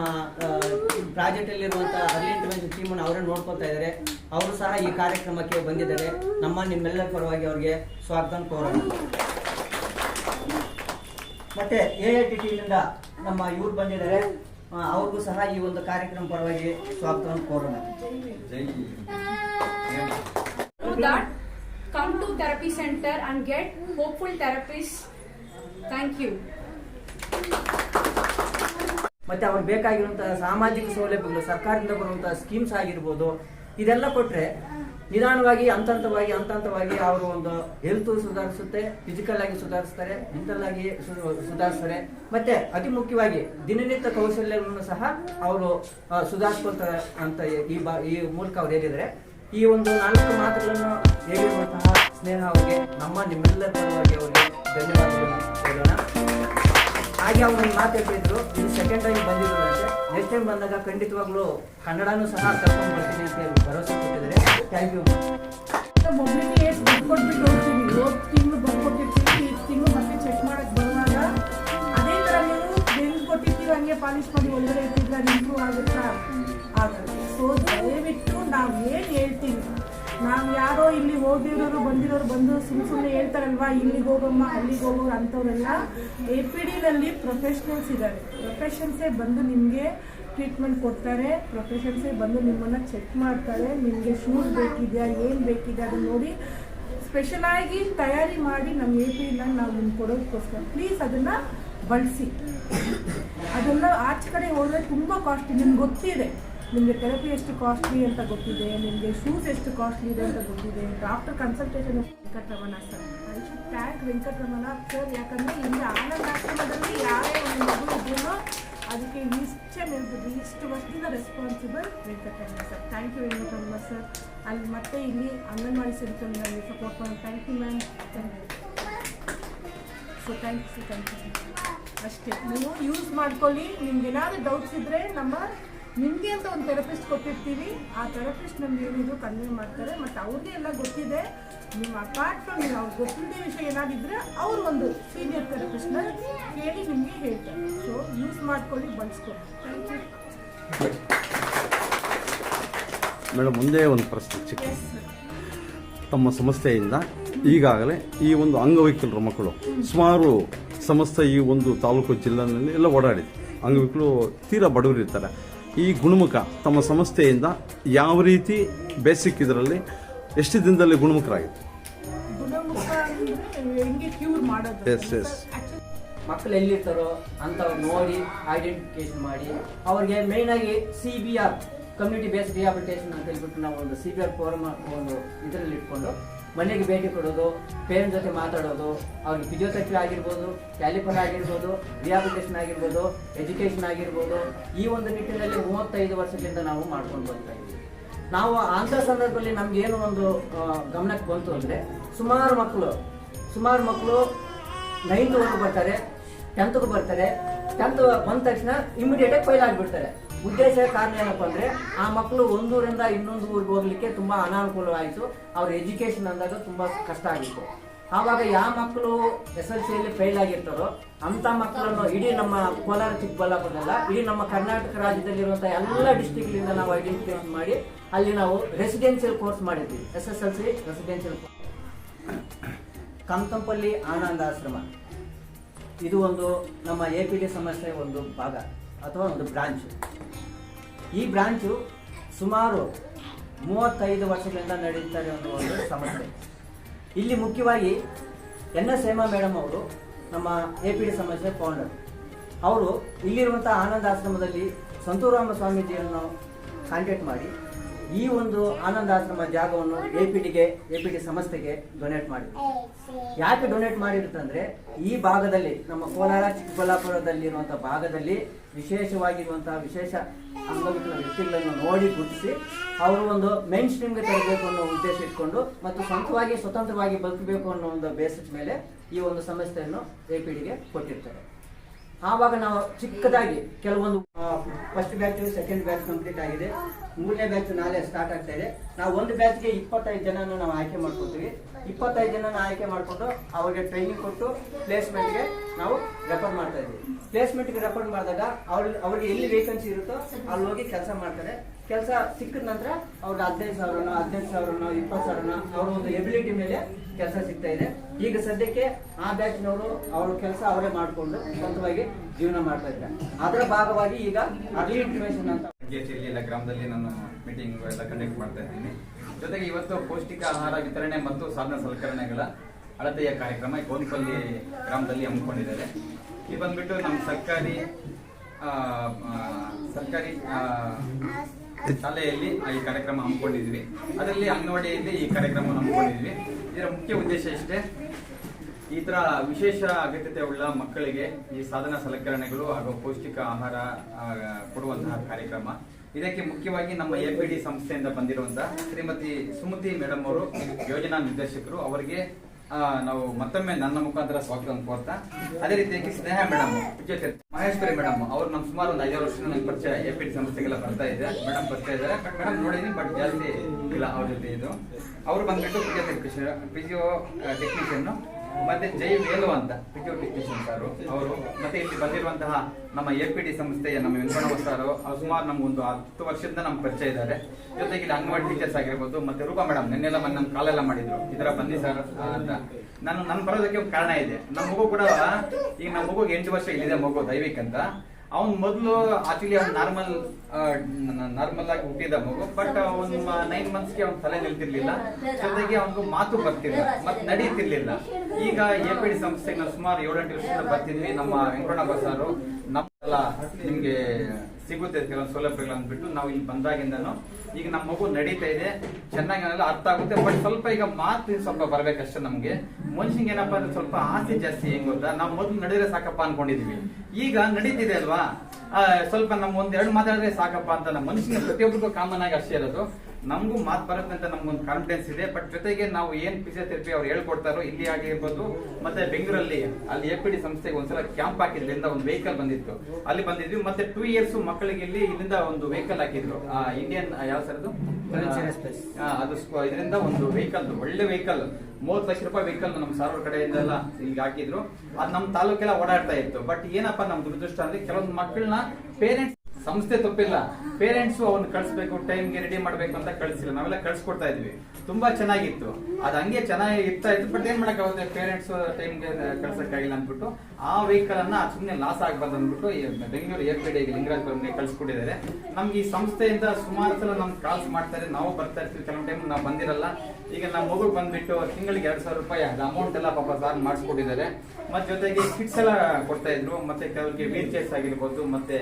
ಪ್ರಾಜೆಕ್ಟ್ ಅಲ್ಲಿರುವಂತ ಅರ್ಲಿ ಇಂಟರ್ವೆನ್ಷನ್ ಟೀಮನ್ನು ಅವರೇ ನೋಡ್ಕೊತಾ ಇದ್ದಾರೆ ಅವರು ಸಹ ಈ ಕಾರ್ಯಕ್ರಮಕ್ಕೆ ಬಂದಿದ್ದಾರೆ. ನಮ್ಮ ನಿಮ್ಮೆಲ್ಲರ ಪರವಾಗಿ ಅವರಿಗೆ ಸ್ವಾಗತ ಕೋರೋಣ. ಮತ್ತೆ ಎ ಐ ಟಿ ಟಿಯಿಂದ ನಮ್ಮ ಇವ್ರು ಬಂದಿದ್ದಾರೆ. ಅವ್ರಿಗೂ ಸಹ ಈ ಒಂದು ಕಾರ್ಯಕ್ರಮ ಪರವಾಗಿ ಸ್ವಾಗತ ಕೋರೋಣ. Come to therapy center and get hopeful therapist thank therapists. ಮತ್ತೆ ಅವ್ರಿಗೆ ಬೇಕಾಗಿರುವಂತಹ ಸಾಮಾಜಿಕ ಸೌಲಭ್ಯಗಳು, ಸರ್ಕಾರದಿಂದ ಬರುವಂತಹ ಸ್ಕೀಮ್ಸ್ ಆಗಿರ್ಬೋದು, ಇದೆಲ್ಲ ಕೊಟ್ರೆ ನಿಧಾನವಾಗಿ ಹಂತ ಹಂತವಾಗಿ ಹಂತ ಹಂತವಾಗಿ ಅವರು ಒಂದು ಹೆಲ್ತ್ ಸುಧಾರಿಸುತ್ತೆ ಫಿಸಿಕಲ್ ಆಗಿ ಸುಧಾರಿಸ್ತಾರೆ ಮೆಂಟಲ್ ಆಗಿ ಸುಧಾರಿಸ್ತಾರೆ. ಮತ್ತೆ ಅತಿ ಮುಖ್ಯವಾಗಿ ದಿನನಿತ್ಯ ಕೌಶಲ್ಯಗಳನ್ನು ಸಹ ಅವರು ಸುಧಾರಿಸ್ಕೊಳ್ತಾರೆ ಅಂತ ಈ ಬಾ, ಈ ಮೂಲಕ ಅವ್ರು ಹೇಳಿದರೆ ಈ ಒಂದು ನಾಲ್ಕು ಮಾತುಗಳನ್ನು ಹೇಳಿರುವಂತಹ ಸ್ನೇಹ ಅವರಿಗೆ, ನಮ್ಮ ನಿಮ್ಮೆಲ್ಲರ ಪರವಾಗಿ ಅವರಿಗೆ ಧನ್ಯವಾದಗಳನ್ನು ಹೇಳೋಣ. ಹಾಗೆ ಅವ್ರು ಒಂದು ಮಾತು ಹೇಳ್ತಿದ್ರು. ಇದು ಸೆಕೆಂಡ್ ಟೈಮ್ ಬಂದಿದ್ರು ಅಂತೆ ನೆಕ್ಸ್ಟ್ ಟೈಮ್ ಬಂದಾಗ ಖಂಡಿತವಾಗ್ಲೂ ಕನ್ನಡನೂ ಸಹ ಕರ್ಕೊಂಡು ಬರ್ತೀನಿ ಅಂತ ಹೇಳಿ ಭರವಸೆ ಕೊಟ್ಟಿದ್ದಾರೆ. ಥ್ಯಾಂಕ್ ಯು ಹೋಗ್ತೀವಿ ಹೋದ್ ತಿಂಗಳು ಮತ್ತೆ ಚೆಕ್ ಮಾಡಕ್ಕೆ ಬರುವಾಗ? ಅದೇ ನೀವು ಹಂಗೆ ಪಾಲಿಶ್ ಮಾಡಿ ಒಳಗಡೆ ಇಟ್ಟಿದ್ರೆ ಇಂಪ್ರೂವ್ ಆಗುತ್ತಾ? ಆಗುತ್ತೆ ಸೊ ದಯವಿಟ್ಟು ನಾವು ಏನು ಹೇಳ್ತೀವಿ? ನಾವು ಯಾರೋ ಇಲ್ಲಿ ಹೋಗಿರೋರು, ಬಂದಿರೋರು ಬಂದು ಸುಮ್ಮನೆ ಸುಮ್ಮನೆ ಹೇಳ್ತಾರಲ್ವಾ, ಇಲ್ಲಿಗೆ ಹೋಗಮ್ಮ, ಅಲ್ಲಿಗೆ ಹೋಗೋರು ಅಂಥವ್ರೆಲ್ಲ ಎ ಪಿ ಡಿನಲ್ಲಿ ಪ್ರೊಫೆಷ್ನಲ್ಸ್ ಇದ್ದಾರೆ ಪ್ರೊಫೆಷನ್ಸೇ ಬಂದು ನಿಮಗೆ ಟ್ರೀಟ್ಮೆಂಟ್ ಕೊಡ್ತಾರೆ. ಪ್ರೊಫೆಷನ್ಸೇ ಬಂದು ನಿಮ್ಮನ್ನು ಚೆಕ್ ಮಾಡ್ತಾರೆ. ನಿಮಗೆ ಶೂಸ್ ಬೇಕಿದೆಯಾ, ಏನು ಬೇಕಿದೆ ಅದನ್ನು ನೋಡಿ ಸ್ಪೆಷಲಾಗಿ ತಯಾರಿ ಮಾಡಿ ನಮ್ಮ ಎ ಪಿ ಡಿನ ನಾವು ನಿಮ್ಗೆ ಕೊಡೋದಕ್ಕೋಸ್ಕರ ಪ್ಲೀಸ್ ಅದನ್ನು ಬಳಸಿ. ಅದೆಲ್ಲ ಆಚೆ ಕಡೆ ಹೋದರೆ ತುಂಬ ಕಾಸ್ಟ್ಲಿ ನಿಮ್ಗೆ ಗೊತ್ತಿದೆ. ನಿಮಗೆ ಥೆರಪಿ ಎಷ್ಟು ಕಾಸ್ಟ್ಲಿ ಅಂತ ಗೊತ್ತಿದೆ, ನಿಮಗೆ ಶೂಸ್ ಎಷ್ಟು ಕಾಸ್ಟ್ಲಿ ಇದೆ ಅಂತ ಗೊತ್ತಿದೆ doctor consultation Venkataramana sir I should thank Venkataramana sir ಯಾಕಂದರೆ ಇಲ್ಲಿ ಆನಂದ ಆಶ್ರಮದಲ್ಲಿ ಯಾರೇ ಒಂದು ಮಗು ಇದ್ರೂ ಅದಕ್ಕೆ ಇಷ್ಟೇ ನೆನಪಿದ್ರು ಇಷ್ಟು ವರ್ಷದಿಂದ responsible Venkataramana sir thank you Venkataramana sir ಅಲ್ಲಿ ಮತ್ತೆ ಇಲ್ಲಿ ಅಂಗನವಾಡಿ ಸೆಂಟರ್ನಲ್ಲಿ ಸಪೋರ್ಟ್ ಮಾಡಿ. Thank you ma'am so thank you thank you ಅಷ್ಟೇ. ನೀವು ಯೂಸ್ ಮಾಡ್ಕೊಳ್ಳಿ. ನಿಮ್ಗೆ ಏನಾದರೂ ಡೌಟ್ಸ್ ಇದ್ದರೆ ನಮ್ಮ ನಿಮಗೆ ಅಂತ ಒಂದು ಥೆರಪಿಸ್ಟ್ ಕೊಟ್ಟಿರ್ತೀವಿ. ಆ ಥೆರಪಿಸ್ಟ್ ನಮ್ಗೆ ಏನಿದ್ರು ಕನ್ವೀನ್ ಮಾಡ್ತಾರೆ. ಮತ್ತು ಅವ್ರಿಗೆ ಎಲ್ಲ ಗೊತ್ತಿದೆ. ನಿಮ್ಮ ಅಪಾರ್ಟ್ ಫ್ರಮ್ ನೀವು ಅವ್ರಿಗೆ ಗೊತ್ತಿಲ್ಲದೆ ವಿಷಯ ಏನಾದಿದ್ರೆ ಅವ್ರು ಒಂದು ಸೀನಿಯರ್ ಥೆರಪಿಸ್ಟ್ನ ಕೇಳಿ ನಿಮಗೆ ಹೇಳ್ತಾರೆ. ಸೊ ಯೂಸ್ ಮಾಡ್ಕೊಳ್ಳಿ ಬಳಸ್ಕೊಳ್ಳಿ. ಥ್ಯಾಂಕ್ ಯು ಮೇಡಮ್ ಒಂದೇ ಒಂದು ಪ್ರಶ್ನೆ ಚಿಕ್ಕ ತಮ್ಮ ಸಂಸ್ಥೆಯಿಂದ ಈಗಾಗಲೇ ಈ ಒಂದು ಅಂಗವೈಕಲ್ರ ಮಕ್ಕಳು ಸುಮಾರು ಸಮಸ್ಯೆ ಈ ಒಂದು ತಾಲೂಕು ಜಿಲ್ಲೆನಲ್ಲಿ ಎಲ್ಲ ಓಡಾಡಿದೆ. ಅಂಗವೈಕಲು ತೀರಾ ಬಡವರಿರ್ತಾರೆ. ಈ ಗುಣಮುಖ ತಮ್ಮ ಸಂಸ್ಥೆಯಿಂದ ಯಾವ ರೀತಿ ಬೇಸಿಕ್ ಇದರಲ್ಲಿ ಎಷ್ಟು ದಿನದಲ್ಲಿ ಗುಣಮುಖರಾಗಿತ್ತು ಗುಣಮುಖ ಅಂದರೆ ಕ್ಯೂರ್ ಮಾಡೋದು ಎಸ್ ಎಸ್ ಮಕ್ಕಳು ಎಲ್ಲಿರ್ತಾರೋ ಅಂತವ್ರು ನೋಡಿ ಐಡೆಂಟಿಫಿಕೇಶನ್ ಮಾಡಿ. ಅವ್ರಿಗೆ ಮೇಯ್ನಾಗಿ ಆಗಿ C B R community based rehabilitation ಅಂತ ಹೇಳ್ಬಿಟ್ಟು ನಾವು ಒಂದು ಸಿ ಬಿ ಆರ್ ಫೋರಮ್ ಒಂದು ಇದರಲ್ಲಿ ಇಟ್ಕೊಂಡು ಮನೆಗೆ ಭೇಟಿ ಕೊಡೋದು ಪೇರೆಂಟ್ ಜೊತೆ ಮಾತಾಡೋದು, ಅವ್ರಿಗೆ ಫಿಸಿಯೋಥೆರಪಿ ಆಗಿರ್ಬೋದು ಕ್ಯಾಲಿಫರ್ ಆಗಿರ್ಬೋದು ರಿಹಾಬಿಲಿಟೇಷನ್ ಆಗಿರ್ಬೋದು ಎಜುಕೇಷನ್ ಆಗಿರ್ಬೋದು, ಈ ಒಂದು ನಿಟ್ಟಿನಲ್ಲಿ ಮೂವತ್ತೈದು ವರ್ಷದಿಂದ ನಾವು ಮಾಡ್ಕೊಂಡು ಬರ್ತಾ ಇದ್ದೀವಿ. ನಾವು ಅಂಥ ಸಂದರ್ಭದಲ್ಲಿ ನಮ್ಗೆ ಏನು ಒಂದು ಗಮನಕ್ಕೆ ಬಂತು ಅಂದರೆ ಸುಮಾರು ಮಕ್ಕಳು ಸುಮಾರು ಮಕ್ಕಳು ನೈನ್ತ್ವರೆಗೂ ಬರ್ತಾರೆ ಟೆಂತ್ಗೂ ಬರ್ತಾರೆ ಟೆಂತ್ ಬಂದ ತಕ್ಷಣ ಇಮಿಡಿಯೇಟಾಗಿ ಫೈಲ್ ಆಗಿಬಿಡ್ತಾರೆ. ಉದ್ದೇಶ ಕಾರಣ ಏನಪ್ಪ ಅಂದ್ರೆ ಆ ಮಕ್ಕಳು ಒಂದೂರಿಂದ ಇನ್ನೊಂದು ಊರಿಗೆ ಹೋಗ್ಲಿಕ್ಕೆ ತುಂಬಾ ಅನಾನುಕೂಲವಾಯಿತು. ಅವ್ರ ಎಜುಕೇಶನ್ ಅಂದಾಗ ತುಂಬಾ ಕಷ್ಟ ಆಗಿತ್ತು. ಆವಾಗ ಯಾವ ಮಕ್ಕಳು ಎಸ್ ಎಲ್ ಸಿಯಲ್ಲಿ ಫೇಲ್ ಆಗಿರ್ತಾರೋ ಅಂತ ಮಕ್ಕಳನ್ನು ಇಡೀ ನಮ್ಮ ಕೋಲಾರ ಚಿಕ್ಕಬಳ್ಳಾಪುರದಲ್ಲ, ಇಡೀ ನಮ್ಮ ಕರ್ನಾಟಕ ರಾಜ್ಯದಲ್ಲಿರುವಂತಹ ಎಲ್ಲ ಡಿಸ್ಟಿಕ್ಲಿಂದ ನಾವು ಐಡೆಂಟಿಫೈ ಮಾಡಿ, ಅಲ್ಲಿ ನಾವು ರೆಸಿಡೆನ್ಷಿಯಲ್ ಕೋರ್ಸ್ ಮಾಡಿದ್ವಿ. S S L C residential Kanthampalli Ananda Ashrama ಇದು ಒಂದು ನಮ್ಮ ಎ ಪಿ ಡಿ ಸಮಸ್ಯೆ ಒಂದು ಭಾಗ. ಅಥವಾ ಒಂದು ಬ್ರಾಂಚು. ಈ ಬ್ರಾಂಚು ಸುಮಾರು ಮೂವತ್ತೈದು ವರ್ಷಗಳಿಂದ ಇರೋ ಒಂದು ಒಂದು ಸಮಸ್ಯೆ ಇಲ್ಲಿ ಮುಖ್ಯವಾಗಿ ಎನ್ ಎಸ್ ಹೇಮಾ ಮೇಡಮ್ ಅವರು ನಮ್ಮ ಎ ಪಿ ಡಿ ಸಮಸ್ಯೆ ಫೌಂಡರ್ ಅವರು ಇಲ್ಲಿರುವಂಥ ಆನಂದ ಆಶ್ರಮದಲ್ಲಿ ಸಂತೂರಾಮ ಸ್ವಾಮೀಜಿಯನ್ನು ಕಾಂಟ್ಯಾಕ್ಟ್ ಮಾಡಿ ಈ ಒಂದು ಆನಂದಾಶ್ರಮ ಜಾಗವನ್ನು ಎ ಪಿ ಡಿಗೆ ಎ ಪಿ ಡಿ ಸಂಸ್ಥೆಗೆ ಡೊನೇಟ್ ಮಾಡಿದ್ರು. ಯಾಕೆ ಡೊನೇಟ್ ಮಾಡಿರುತ್ತಂದ್ರೆ ಈ ಭಾಗದಲ್ಲಿ, ನಮ್ಮ ಕೋಲಾರ ಚಿಕ್ಕಬಳ್ಳಾಪುರದಲ್ಲಿರುವಂತಹ ಭಾಗದಲ್ಲಿ ವಿಶೇಷವಾಗಿರುವಂತಹ ವಿಶೇಷ ಅಂಗವಿಕಲ ವ್ಯಕ್ತಿಗಳನ್ನು ನೋಡಿ ಗುರುತಿಸಿ, ಅವರು ಒಂದು ಮೇನ್ ಸ್ಟ್ರೀಮ್ಗೆ ತರಬೇಕು ಅನ್ನೋ ಉದ್ದೇಶ ಇಟ್ಕೊಂಡು ಮತ್ತು ಸ್ವಂತವಾಗಿ, ಸ್ವತಂತ್ರವಾಗಿ ಬದುಕಬೇಕು ಅನ್ನೋ ಒಂದು ಬೇಸಿಸ್ ಮೇಲೆ ಈ ಒಂದು ಸಂಸ್ಥೆಯನ್ನು ಎ ಪಿ ಡಿಗೆ ಕೊಟ್ಟಿರ್ತಾರೆ. ಆವಾಗ ನಾವು ಚಿಕ್ಕದಾಗಿ ಕೆಲವೊಂದು first batch second batch complete ಆಗಿದೆ. ಮೂರನೇ ಬ್ಯಾಚ್ ನಾಳೆ ಸ್ಟಾರ್ಟ್ ಆಗ್ತಾ ಇದೆ. ನಾವು ಒಂದು ಬ್ಯಾಚ್ಗೆ ಇಪ್ಪತ್ತೈದು ಜನನ ನಾವು ಆಯ್ಕೆ ಮಾಡ್ಕೊತೀವಿ. ಇಪ್ಪತ್ತೈದು ಜನನ ಆಯ್ಕೆ ಮಾಡಿಕೊಂಡು ಅವ್ರಿಗೆ ಟ್ರೈನಿಂಗ್ ಕೊಟ್ಟು ಪ್ಲೇಸ್ಮೆಂಟ್ಗೆ ನಾವು ರೆಫರ್ ಮಾಡ್ತಾ ಇದ್ದೀವಿ. ಪ್ಲೇಸ್ಮೆಂಟ್ಗೆ ರೆಫರ್ ಮಾಡಿದಾಗ ಅವ್ರ ಅವ್ರಿಗೆ ಎಲ್ಲಿ ವೇಕೆನ್ಸಿ ಇರುತ್ತೋ ಅಲ್ಲಿ ಹೋಗಿ ಕೆಲಸ ಮಾಡ್ತಾರೆ. ಕೆಲಸ ಸಿಕ್ಕಿದ ನಂತರ ಅವ್ರಿಗೆ ಹದಿನೈದು ಸಾವಿರನೋ ಹದಿನೈದು ಸಾವಿರನೋ ಇಪ್ಪತ್ತು ಸಾವಿರನೋ ಅವ್ರ ಒಂದು ಎಬಿಲಿಟಿ ಮೇಲೆ ಕೆಲಸ ಸಿಗ್ತಾ ಇದೆ. ಈಗ ಸದ್ಯಕ್ಕೆ ಆ ಬ್ಯಾಚ್ನವರು ಅವ್ರ ಕೆಲಸ ಅವರೇ ಮಾಡಿಕೊಂಡು ಸ್ವಂತವಾಗಿ ಜೀವನ ಮಾಡ್ತಾ ಇದ್ದಾರೆ. ಅದರ ಭಾಗವಾಗಿ ಈಗ ಅರ್ಲಿ ಇಂಟಿಮೇಷನ್ ಅಂತ ಇಲ್ಲಿ ಎಲ್ಲ ಗ್ರಾಮದಲ್ಲಿ ನಾನು ಮೀಟಿಂಗ್ ಎಲ್ಲ ಕಂಡಕ್ಟ್ ಮಾಡ್ತಾ ಇದ್ದೀನಿ. ಜೊತೆಗೆ ಇವತ್ತು ಪೌಷ್ಟಿಕ ಆಹಾರ ವಿತರಣೆ ಮತ್ತು ಸಾಧನ ಸಲಕರಣೆಗಳ ಅಳತೆಯ ಕಾರ್ಯಕ್ರಮ ಕೋನ್ಪಲ್ಲಿ ಗ್ರಾಮದಲ್ಲಿ ಹಮ್ಮಿಕೊಂಡಿದ್ದಾರೆ. ಇದು ಬಂದ್ಬಿಟ್ಟು ನಮ್ಮ ಸರ್ಕಾರಿ ಸರ್ಕಾರಿ ಶಾಲೆಯಲ್ಲಿ ಈ ಕಾರ್ಯಕ್ರಮ ಹಮ್ಮಿಕೊಂಡಿದ್ವಿ. ಅದರಲ್ಲಿ ಅಂಗನವಾಡಿಯಲ್ಲಿ ಈ ಕಾರ್ಯಕ್ರಮ ಹಮ್ಮಿಕೊಂಡಿದ್ವಿ. ಇದರ ಮುಖ್ಯ ಉದ್ದೇಶ ಇಷ್ಟೇ, ಈ ತರ ವಿಶೇಷ ಅಗತ್ಯತೆ ಉಳ್ಳ ಮಕ್ಕಳಿಗೆ ಈ ಸಾಧನ ಸಲಕರಣೆಗಳು ಹಾಗೂ ಪೌಷ್ಟಿಕ ಆಹಾರ ಕೊಡುವಂತಹ ಕಾರ್ಯಕ್ರಮ. ಇದಕ್ಕೆ ಮುಖ್ಯವಾಗಿ ನಮ್ಮ ಎ ಪಿ ಡಿ ಸಂಸ್ಥೆಯಿಂದ ಬಂದಿರುವಂತಹ ಶ್ರೀಮತಿ ಸುಮತಿ ಮೇಡಮ್ ಅವರು, ಯೋಜನಾ ನಿರ್ದೇಶಕರು, ಅವರಿಗೆ ನಾವು ಮತ್ತೊಮ್ಮೆ ನನ್ನ ಮುಖಾಂತರ ಸ್ವಾಗತ ಕೋರ್ತಾ ಅದೇ ರೀತಿಯಾಗಿ ಸ್ನೇಹ ಮೇಡಮ್, ಜೊತೆ ಮಹೇಶ್ವರಿ ಮೇಡಮ್, ಅವ್ರು ನಮ್ಮ ಸುಮಾರು ಒಂದು ಐದಾರು ವರ್ಷ ನನಗೆ ಪರಿಚಯ ಎ ಪಿ ಸಂಸ್ಥೆಗೆಲ್ಲ ಬರ್ತಾ ಇದೆ. ಮೇಡಮ್ ಬರ್ತಾ ಇದ್ದಾರೆ. ಬಟ್ ಮೇಡಮ್ ನೋಡಿದೀನಿ ಬಟ್ ಜಾಸ್ತಿ ಇಲ್ಲ ಅವ್ರ ಜೊತೆ ಇದು. ಅವರು ಬಂದ್ಬಿಟ್ಟು ಪಿ ಫಿಸಿಯೋ ಟೆಕ್ನಿಷಿಯನ್ ಮತ್ತೆ ಜೈ ವೇಲು ಅಂತ ಸೆಕ್ಯೂರಿಟಿ ಟೆಕ್ನಿಷಿಯನ್ ಸರ್, ಅವರು ಮತ್ತೆ ಇಲ್ಲಿ ಬಂದಿರುವಂತಹ ನಮ್ಮ ಎ ಪಿ ಡಿ ಸಂಸ್ಥೆಯ ನಮ್ಮ ಸರ್, ಅವ್ರು ಸುಮಾರು ನಮ್ಗೆ ಒಂದು ಹತ್ತು ವರ್ಷದಿಂದ ನಮ್ಗೆ ಪರಿಚಯ ಇದ್ದಾರೆ. ಜೊತೆಗೆ ಇಲ್ಲಿ ಅಂಗನವಾಡಿ ಟೀಚರ್ಸ್ ಆಗಿರ್ಬೋದು, ಮತ್ತೆ ರೂಪಾ ಮೇಡಮ್ ನಿನ್ನೆಲ್ಲ ಮೊನ್ನೆ ನಮ್ಮ ಕಾಲೆಲ್ಲ ಮಾಡಿದ್ರು. ಇದರ ಬನ್ನಿ ಬಂದಿ ಸರ್ ಅಂತ. ನಾನು ನನ್ನ ಬರೋದಕ್ಕೆ ಒಂದು ಕಾರಣ ಇದೆ. ನಮ್ಮ ಮಗು ಕೂಡ, ಈಗ ನಮ್ಮ ಮಗುಗೆ ಎಂಟು ವರ್ಷ ಇಲ್ಲಿದೆ ಮಗು ದೈವಿಕ್ ಅಂತ. ಅವ್ನ್ ಮೊದಲು ಆಕ್ಚುಲಿ ಅವ್ನು ನಾರ್ಮಲ್ ನಾರ್ಮಲ್ ಆಗಿ ಹುಟ್ಟಿದ ಮಗು ಬಟ್ ಅವನ್ ನೈನ್ ಮಂತ್ಸ್ಗೆ ಅವ್ನ ತಲೆ ನಿಲ್ತಿರ್ಲಿಲ್ಲ. ಜೊತೆಗೆ ಅವನಿಗೆ ಮಾತು ಬರ್ತಿಲ್ಲ ಮತ್ತೆ ನಡೀತಿರ್ಲಿಲ್ಲ. ಈಗ ಎ ಪಿ ಡಿ ಸಂಸ್ಥೆಗೆ ಸುಮಾರು ಏಳೆಂಟು ವರ್ಷದಿಂದ ಬರ್ತಿದ್ವಿ. ನಮ್ಮ ವೆಂಕಟಪ್ಪ ಸಾರು ನಮ್ಮೆಲ್ಲ ನಿಮ್ಗೆ ಸಿಗುತ್ತೆ ಕೆಲವೊಂದು ಸೌಲಭ್ಯಗಳು ಬಿಟ್ಟು ನಾವು ಇಲ್ಲಿ ಬಂದಾಗಿಂದನು ಈಗ ನಮ್ಮ ಮಗು ನಡೀತಾ ಇದೆ. ಚೆನ್ನಾಗಿ ಅರ್ಥ ಆಗುತ್ತೆ. ಬಟ್ ಸ್ವಲ್ಪ ಈಗ ಮಾತು ಸ್ವಲ್ಪ ಬರ್ಬೇಕಷ್ಟೇ ನಮ್ಗೆ. ಮನುಷ್ಯನ್ ಏನಪ್ಪಾ ಅಂದ್ರೆ ಸ್ವಲ್ಪ ಆಸೆ ಜಾಸ್ತಿ ಹೆಂಗ್ ಗೊತ್ತಾ? ನಾವು ಮೊದಲು ನಡೆದ್ರೆ ಸಾಕಪ್ಪ ಅನ್ಕೊಂಡಿದೀವಿ. ಈಗ ನಡೀತಿದೆ ಅಲ್ವಾ? ಸ್ವಲ್ಪ ನಮ್ ಒಂದ್ ಎರಡು ಮಾತಾಡಿದ್ರೆ ಸಾಕಪ್ಪ ಅಂತ ನಮ್ಮ ಮನುಷ್ಯನ ಪ್ರತಿಯೊಬ್ಬರಿಗೂ ಕಾಮನ್ ಆಗಿ ಅಷ್ಟೇ ಇರೋದು. ನಮಗೂ ಮಾತು ಬರುತ್ತೆ ಅಂತ ನಮ್ಗೊಂದು ಕಾನ್ಫಿಡೆನ್ಸ್ ಇದೆ ಬಟ್ ಜೊತೆಗೆ ನಾವು ಏನ್ ಫಿಸಿಯೋಥೆರಪಿ ಅವ್ರು ಹೇಳ್ಕೊಡ್ತಾರೋ ಇಲ್ಲಿ ಆಗಿರ್ಬೋದು ಮತ್ತೆ ಬೆಂಗಳೂರಲ್ಲಿ ಅಲ್ಲಿ ಎ ಪಿ ಡಿ ಸಂಸ್ಥೆಗೆ ಒಂದ್ಸಲ ಕ್ಯಾಂಪ್ ಹಾಕಿದ್ರಿಂದ ಒಂದು ವೆಹಿಕಲ್ ಬಂದಿತ್ತು. ಅಲ್ಲಿ ಬಂದಿದ್ವಿ ಮತ್ತೆ ಟೂ ಇಯರ್ಸ್ ಮಕ್ಕಳಿಗೆ ಇಲ್ಲಿ ಇಲ್ಲಿಂದ ಒಂದು ವೆಹಿಕಲ್ ಹಾಕಿದ್ರು. ಇಂಡಿಯನ್ ಯಾವ ಸರ್ ಅದು? ಅದು ಇದರಿಂದ ಒಂದು ವೆಹಿಕಲ್ ಒಳ್ಳೆ ವೆಹಿಕಲ್ ಮೂವತ್ತು ಲಕ್ಷ ರೂಪಾಯಿ ವೆಹಿಕಲ್ ನಮ್ಮ ಸಾರ್ವರ್ ಕಡೆಯಿಂದ ಎಲ್ಲ ಇಲ್ಲಿಗೆ ಹಾಕಿದ್ರು. ಅದು ನಮ್ಮ ತಾಲೂಕೆಲ್ಲ ಓಡಾಡ್ತಾ ಇತ್ತು. ಬಟ್ ಏನಪ್ಪ ನಮ್ ದುರದೃಷ್ಟ ಅಂದ್ರೆ ಕೆಲವೊಂದು ಮಕ್ಕಳನ್ನ ಪೇರೆಂಟ್ಸ್ ಸಂಸ್ಥೆ ತಪ್ಪಿಲ್ಲ. ಪೇರೆಂಟ್ಸ್ ಅವ್ನ ಕಳಿಸ್ಬೇಕು, ಟೈಮ್ಗೆ ರೆಡಿ ಮಾಡ್ಬೇಕು ಅಂತ ಕಳಿಸಿಲ್ಲ. ನಾವೆಲ್ಲ ಕಳ್ಸಿಕೊಡ್ತಾ ಇದ್ವಿ. ತುಂಬಾ ಚೆನ್ನಾಗಿತ್ತು. ಅದು ಹಂಗೆ ಚೆನ್ನಾಗಿ ಇರ್ತಾ ಇತ್ತು, ಬಟ್ ಏನ್ ಮಾಡಕ್ಕಾಗುತ್ತೆ? ಪೇರೆಂಟ್ಸ್ ಟೈಮ್ಗೆ ಕಳ್ಸಕ್ಕಾಗಿಲ್ಲ ಅಂದ್ಬಿಟ್ಟು, ಆ ವೆಹಿಕಲ್ ಅನ್ನ ಸುಮ್ಮನೆ ಲಾಸ್ ಆಗ್ಬಾರ್ದು ಅಂದ್ಬಿಟ್ಟು ಬೆಂಗಳೂರು ಏರ್ ಲಿಂಗರಾಜ್ ಲಿಂಗರಾಜಪುರಂಗೆ ಕಳ್ಸಿಕೊಟ್ಟಿದ್ದಾರೆ. ನಮ್ಗೆ ಈ ಸಂಸ್ಥೆಯಿಂದ ಸುಮಾರು ಸಲ ನಮ್ಗೆ ಕಾಲ್ಸ್ ಮಾಡ್ತಾರೆ. ನಾವು ಬರ್ತಾ ಇರ್ತೀವಿ. ಕೆಲವು ಟೈಮ್ ನಾವು ಬಂದಿರಲ್ಲ. ಈಗ ನಮ್ಮ ಮಗು ಬಂದ್ಬಿಟ್ಟು ತಿಂಗಳಿಗೆ ಎರಡು ಸಾವಿರ ರೂಪಾಯಿ ಅಮೌಂಟ್ ಎಲ್ಲ ಪಾಪ ಸಾರ್ ಮಾಡಿಸ್ಕೊಟ್ಟಿದ್ದಾರೆ. ಮತ್ತೆ ಜೊತೆಗೆ ಕಿಟ್ಸ್ ಎಲ್ಲ ಕೊಡ್ತಾ ಇದ್ರು. ಮತ್ತೆ ಕೆಲವರಿಗೆ ವೀಲ್ ಚೇರ್ಸ್ ಆಗಿರ್ಬೋದು, ಮತ್ತೆ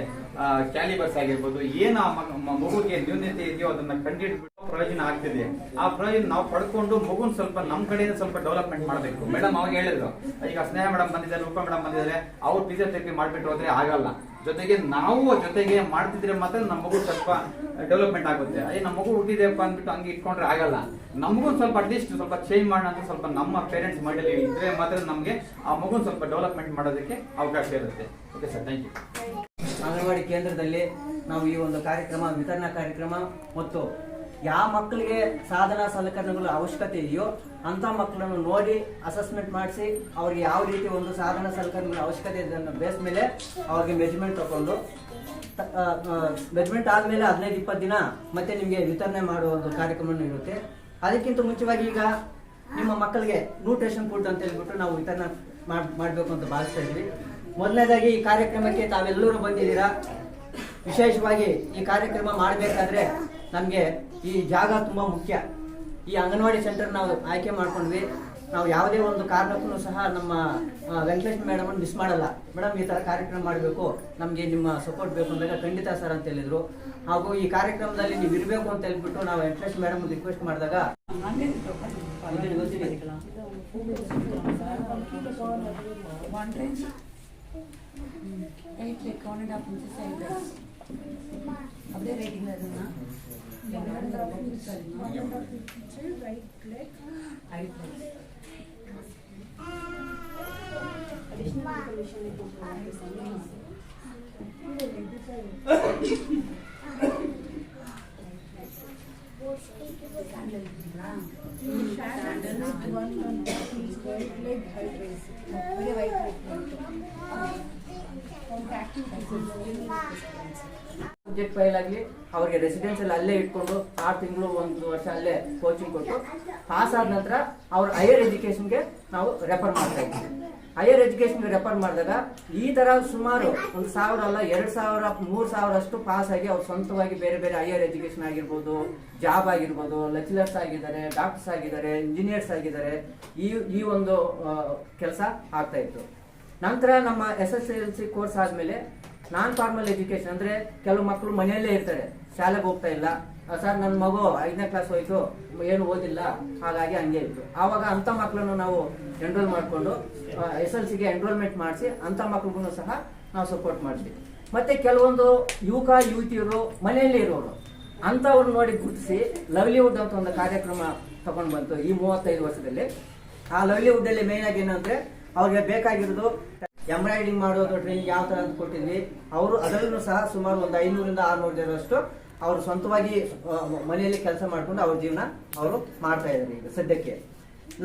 ಕ್ಯಾಲಿಬರ್ಸ್ ಆಗಿರ್ಬೋದು, ಏನು ಆ ಮಗ- ಮಗುಗೆ ನ್ಯೂನ್ಯತೆ ಇದೆಯೋ ಅದನ್ನ ಕಂಡಿಡ್ಬಿಟ್ಟು ಪ್ರಯೋಜನ ಆಗ್ತಿದೆ. ಆ ಪ್ರಯೋಜನ ನಾವು ಪಡ್ಕೊಂಡು ಮಗುನ್ ಸ್ವಲ್ಪ ನಮ್ ಕಡೆಯಿಂದ ಸ್ವಲ್ಪ ಡೆವಲಪ್ಮೆಂಟ್ ಮಾಡಬೇಕು. ಮೇಡಮ್ ಅವಾಗ ಹೇಳಿದ್ರು, ಈಗ ಸ್ನೇಹ ಮೇಡಮ್ ಬಂದಿದ್ದಾರೆ, ರೂಪಾ ಮೇಡಮ್ ಬಂದಿದ್ದಾರೆ, ಅವ್ರು ಫಿಸಿಯೋಥೆರಪಿ ಮಾಡ್ಬಿಟ್ಟು ಹೋದ್ರೆ ಆಗಲ್ಲ. ಜೊತೆಗೆ ನಾವು ಜೊತೆಗೆ ಮಾಡ್ತಿದ್ರೆ ಮಾತ್ರ ನಮ್ಮ ಮಗು ಸ್ವಲ್ಪ ಡೆವಲಪ್ಮೆಂಟ್ ಆಗುತ್ತೆ. ಅದೇ ನಮ್ಮ ಮಗು ಹುಟ್ಟಿದೆಪ್ಪ ಅಂದ್ಬಿಟ್ಟು ಹಂಗೆ ಇಟ್ಕೊಂಡ್ರೆ ಆಗಲ್ಲ. ನಮಗೂ ಸ್ವಲ್ಪ ಅಟ್ಲೀಸ್ಟ್ ಸ್ವಲ್ಪ ಚೇಂಜ್ ಮಾಡೋಣ ಅಂತ ಸ್ವಲ್ಪ ನಮ್ಮ ಪೇರೆಂಟ್ಸ್ ಮೈಂಡಲ್ಲಿ ಇದ್ರೆ ಮಾತ್ರ ನಮಗೆ ಆ ಮಗು ಸ್ವಲ್ಪ ಡೆವಲಪ್ಮೆಂಟ್ ಮಾಡೋದಕ್ಕೆ ಅವಕಾಶ ಇರುತ್ತೆ. Okay sir thank you anganwadi ಕೇಂದ್ರದಲ್ಲಿ ನಾವು ಈ ಒಂದು ಕಾರ್ಯಕ್ರಮ, ವಿತರಣಾ ಕಾರ್ಯಕ್ರಮ ಮತ್ತು ಯಾವ ಮಕ್ಕಳಿಗೆ ಸಾಧನ ಸಲಕರಣೆಗಳ ಅವಶ್ಯಕತೆ ಇದೆಯೋ ಅಂತ ಮಕ್ಕಳನ್ನು ನೋಡಿ ಅಸೆಸ್ಮೆಂಟ್ ಮಾಡಿಸಿ ಅವ್ರಿಗೆ ಯಾವ ರೀತಿ ಒಂದು ಸಾಧನ ಸಲಕರಣೆಗಳ ಅವಶ್ಯಕತೆ ಇದೆ ಅನ್ನೋ ಬೇಸ್ ಮೇಲೆ ಅವ್ರಿಗೆ ಮೆಜರ್ಮೆಂಟ್ ತಗೊಂಡು ಮೆಜರ್ಮೆಂಟ್ ಆದಮೇಲೆ ಹದಿನೈದು, ಇಪ್ಪತ್ತು ದಿನ ಮತ್ತೆ ನಿಮಗೆ ವಿತರಣೆ ಮಾಡುವ ಒಂದು ಕಾರ್ಯಕ್ರಮ ಇರುತ್ತೆ. ಅದಕ್ಕಿಂತ ಮುಂಚೆವಾಗಿ ಈಗ ನಿಮ್ಮ ಮಕ್ಕಳಿಗೆ ನ್ಯೂಟ್ರೇಷನ್ ಫುಡ್ ಅಂತ ಹೇಳ್ಬಿಟ್ಟು ನಾವು ವಿತರಣೆ ಮಾಡ್ಬೇಕು ಅಂತ ಭಾವಿಸ್ತಾ ಇದ್ವಿ ಮೊದಲನೇದಾಗಿ ಈ ಕಾರ್ಯಕ್ರಮಕ್ಕೆ ತಾವೆಲ್ಲರೂ ಬಂದಿದ್ದೀರಾ? ವಿಶೇಷವಾಗಿ ಈ ಕಾರ್ಯಕ್ರಮ ಮಾಡಬೇಕಾದ್ರೆ ನಮಗೆ ಈ ಜಾಗ ತುಂಬ ಮುಖ್ಯ. ಈ ಅಂಗನವಾಡಿ ಸೆಂಟರ್ ನಾವು ಆಯ್ಕೆ ಮಾಡ್ಕೊಂಡ್ವಿ. ನಾವು ಯಾವುದೇ ಒಂದು ಕಾರಣಕ್ಕೂ ಸಹ ನಮ್ಮ ವೆಂಕಟೇಶ್ ಮೇಡಮ್ ಮಿಸ್ ಮಾಡಲ್ಲ. ಮೇಡಮ್ ಈ ಥರ ಕಾರ್ಯಕ್ರಮ ಮಾಡಬೇಕು. ನಮಗೆ ನಿಮ್ಮ ಸಪೋರ್ಟ್ ಬೇಕು ಅಂದಾಗ ಖಂಡಿತ ಸರ್ ಅಂತ ಹೇಳಿದ್ರು. ಹಾಗೂ ಈ ಕಾರ್ಯಕ್ರಮದಲ್ಲಿ ನೀವು ಇರಬೇಕು ಅಂತ ಹೇಳ್ಬಿಟ್ಟು ನಾವು ವೆಂಕಟೇಶ್ ಮೇಡಮ್ ರಿಕ್ವೆಸ್ಟ್ ಮಾಡಿದಾಗ right leg one and half inches side அப்படியே ரைட்டிங்கில் இருந்தோம்னா one and half inches one and half inches right leg right leg additional information we can provide to Sandals, one on each right leg, high waist. Very wide leg. Subject fail ಆಗಲಿ, ಅವ್ರಿಗೆ ರೆಸಿಡೆನ್ಸಿಯಲ್ಲಿ ಅಲ್ಲೇ ಇಟ್ಕೊಂಡು ಆರು ತಿಂಗಳು ಒಂದು ವರ್ಷ ಅಲ್ಲೇ coaching ಕೊಟ್ಟು ಪಾಸ್ ಆದ ನಂತರ ಅವ್ರ ಹೈಯರ್ ಎಜುಕೇಷನ್ಗೆ ನಾವು ರೆಫರ್ ಮಾಡ್ತಾ ಇದ್ದೀವಿ ಹೈಯರ್ ಎಜುಕೇಷನ್ಗೆ ರೆಫರ್ ಮಾಡಿದಾಗ ಈ ತರ ಸುಮಾರು ಒಂದು ಸಾವಿರ ಅಲ್ಲ, ಎರಡು ಸಾವಿರ, ಮೂರು ಸಾವಿರ ಅಷ್ಟು ಪಾಸ್ ಆಗಿ ಅವ್ರು ಸ್ವಂತವಾಗಿ ಬೇರೆ ಬೇರೆ ಹೈಯರ್ ಎಜುಕೇಶನ್ ಆಗಿರ್ಬೋದು ಜಾಬ್ ಆಗಿರ್ಬೋದು ಲೆಕ್ಚರರ್ಸ್ ಆಗಿದ್ದಾರೆ ಡಾಕ್ಟರ್ಸ್ ಆಗಿದ್ದಾರೆ ಇಂಜಿನಿಯರ್ಸ್ ಆಗಿದ್ದಾರೆ, ಈ ಈ ಒಂದು ಕೆಲಸ ಆಗ್ತಾ ಇತ್ತು. ನಂತರ ನಮ್ಮ S S L C course ಆದಮೇಲೆ ನಾನ್ ಫಾರ್ಮಲ್ ಎಜುಕೇಶನ್ ಅಂದ್ರೆ ಕೆಲವು ಮಕ್ಕಳು ಮನೆಯಲ್ಲೇ ಇರ್ತಾರೆ, ಶಾಲೆಗೆ ಹೋಗ್ತಾ ಇಲ್ಲ. ಸರ್ ನನ್ನ ಮಗು ಐದನೇ ಕ್ಲಾಸ್ ಹೋಯ್ತು, ಏನು ಓದಿಲ್ಲ, ಹಾಗಾಗಿ ಹಂಗೆ ಇತ್ತು. ಆವಾಗ ಅಂತ ಮಕ್ಕಳನ್ನು ನಾವು ಎನ್ರೋಲ್ ಮಾಡಿಕೊಂಡು ಎಸ್ ಎಲ್ ಸಿಗೆ ಎನ್ರೋಲ್ಮೆಂಟ್ ಮಾಡಿಸಿ ಅಂತ ಮಕ್ಳಿಗೂ ಸಹ ನಾವು ಸಪೋರ್ಟ್ ಮಾಡ್ತೀವಿ. ಮತ್ತೆ ಕೆಲವೊಂದು ಯುವಕ, ಯುವತಿಯರು ಮನೆಯಲ್ಲೇ ಇರೋರು ಅಂತವ್ರು ನೋಡಿ ಗುರುತಿಸಿ ಲವ್ಲಿವುಡ್ ಅಂತ ಒಂದು ಕಾರ್ಯಕ್ರಮ ತಗೊಂಡು ಬಂತು ಈ ಮೂವತ್ತೈದು ವರ್ಷದಲ್ಲಿ. ಆ ಲವ್ಲಿವುಡ್ ಅಲ್ಲಿ ಮೇನ್ ಆಗಿ ಏನಂದ್ರೆ ಅವ್ರಿಗೆ ಬೇಕಾಗಿರೋದು ಎಂಬ್ರಾಯ್ಡಿಂಗ್ ಮಾಡೋದು ಟ್ರೈನಿಂಗ್ ಯಾವ ತರ ಅಂತ ಕೊಟ್ಟಿದ್ವಿ. ಅವರು ಅದರಲ್ಲೂ ಸಹ ಸುಮಾರು ಒಂದು ಐನೂರಿಂದ ಆರ್ನೂರು ಜನರಷ್ಟು ಅವರು ಸ್ವಂತವಾಗಿ ಮನೆಯಲ್ಲಿ ಕೆಲಸ ಮಾಡ್ಕೊಂಡು ಅವ್ರ ಜೀವನ ಅವರು ಮಾಡ್ತಾ ಇದ್ದಾರೆ ಈಗ ಸದ್ಯಕ್ಕೆ.